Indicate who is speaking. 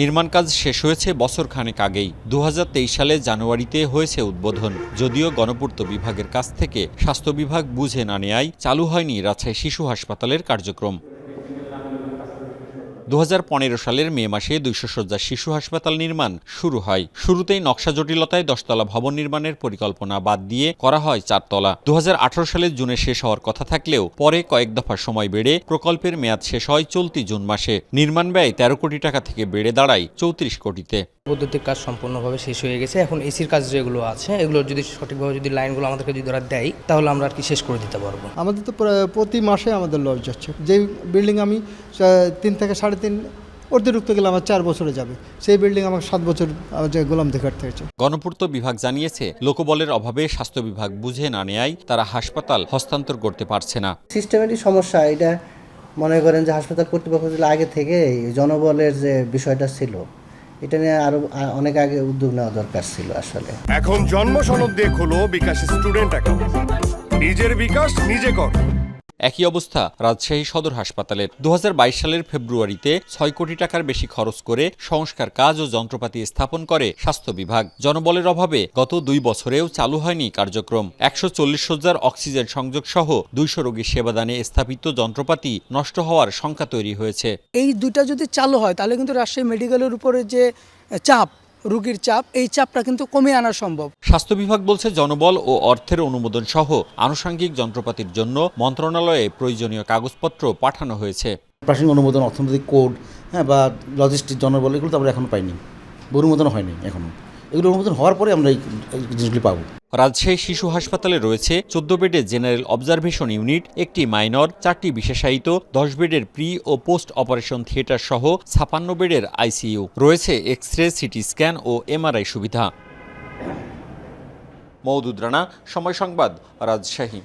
Speaker 1: নির্মাণ কাজ শেষ হয়েছে বছর খানেক আগেই। দু হাজার তেইশ সালে জানুয়ারিতে হয়েছে উদ্বোধন। যদিও গণপূর্ত বিভাগের কাছ থেকে স্বাস্থ্য বিভাগ বুঝে না নেয়ায় চালু হয়নি রাজশাহী শিশু হাসপাতালের কার্যক্রম। দু হাজার পনেরো সালের মে মাসে দুইশো শয্যার শিশু হাসপাতাল নির্মাণ শুরু হয়। শুরুতেই নকশা জটিলতায় দশতলা ভবন নির্মাণের পরিকল্পনা বাদ দিয়ে করা হয় চারতলা। দু হাজার আঠারো সালের জুনে শেষ হওয়ার কথা থাকলেও পরে কয়েক দফা সময় বেড়ে প্রকল্পের মেয়াদ শেষ হয় চলতি জুন মাসে। নির্মাণ ব্যয় তেরো কোটি টাকা থেকে বেড়ে দাঁড়ায় চৌত্রিশ কোটিতে।
Speaker 2: বৈদ্যুতিক কাজ সম্পূর্ণভাবে শেষ হয়ে গেছে। এখন এসির কাজ যেগুলো আছে এগুলো যদি সঠিকভাবে যদি লাইনগুলো আমাদেরকে যদি ওরা দেয় তাহলে আমরা আর কি শেষ করে দিতে পারব।
Speaker 3: আমাদের তো প্রায় প্রতি মাসে আমাদের লস যাচ্ছে। যে বিল্ডিং আমি তিন থেকে সাড়ে তিন অতিরিক্ত গেলে আমার চার বছরে যাবে। সেই বিল্ডিং আমার সাত বছর যে গোলাম দেখার থেকে
Speaker 1: গণপূর্ত বিভাগ জানিয়েছে লোকবলের অভাবে স্বাস্থ্য বিভাগ বুঝে না নেয় তারা হাসপাতাল হস্তান্তর করতে পারছে না।
Speaker 4: সিস্টেমেরই সমস্যা এটা মনে করেন যে হাসপাতাল কর্তৃপক্ষ আগে থেকে জনবলের যে বিষয়টা ছিল এটা নিয়ে আরও অনেক আগে উদ্যোগ নেওয়া দরকার ছিল আসলে।
Speaker 5: এখন জন্ম সনদ দিয়ে খোলো বিকাশ স্টুডেন্ট অ্যাকাউন্ট। নিজের বিকাশ নিজে কর।
Speaker 1: একই অবস্থা রাজশাহী সদর হাসপাতালের। দু হাজার বাইশ সালের ফেব্রুয়ারিতে ছয় কোটি টাকার বেশি খরচ করে সংস্কার কাজ ও যন্ত্রপাতি স্থাপন করে স্বাস্থ্য বিভাগ। জনবলের অভাবে গত দুই বছরেও চালু হয়নি কার্যক্রম। একশো চল্লিশ সজ্জার অক্সিজেন সংযোগ সহ দুইশো রোগী সেবাদানে স্থাপিত যন্ত্রপাতি নষ্ট হওয়ার শঙ্কা তৈরি হয়েছে।
Speaker 6: এই দুইটা যদি চালু হয়, তাহলে কিন্তু রাজশাহী মেডিকেলের উপরে যে চাপ রুগীর চাপ এই চাপটা কিন্তু কমিয়ে আনা সম্ভব।
Speaker 1: স্বাস্থ্য বিভাগ বলছে জনবল ও অর্থের অনুমোদন সহ আনুষঙ্গিক যন্ত্রপাতির জন্য মন্ত্রণালয়ে প্রয়োজনীয় কাগজপত্র পাঠানো হয়েছে।
Speaker 7: প্রাসঙ্গিক অনুমোদন অর্থনৈতিক কোড হ্যাঁ বা লজিস্টিক জনবল এগুলো তো আমরা এখনও পাইনি। অনুমোদন হয়নি এখনও। এগুলো অনুমোদন হওয়ার পরে আমরা এই জিনিসগুলি পাবো।
Speaker 1: রাজশাহী শিশু হাসপাতালে রয়েছে চোদ্দ বেডের জেনারেল অবজারভেশন ইউনিট, একটি মাইনর, চারটি বিশেষায়িত, দশ বেডের প্রি ও পোস্ট অপারেশন থিয়েটার সহ ছাপান্ন বেডের আইসিইউ। রয়েছে এক্স রে সিটি স্ক্যান ও এমআরআই সুবিধা। মৌদুদ রানা, সময় সংবাদ, রাজশাহী।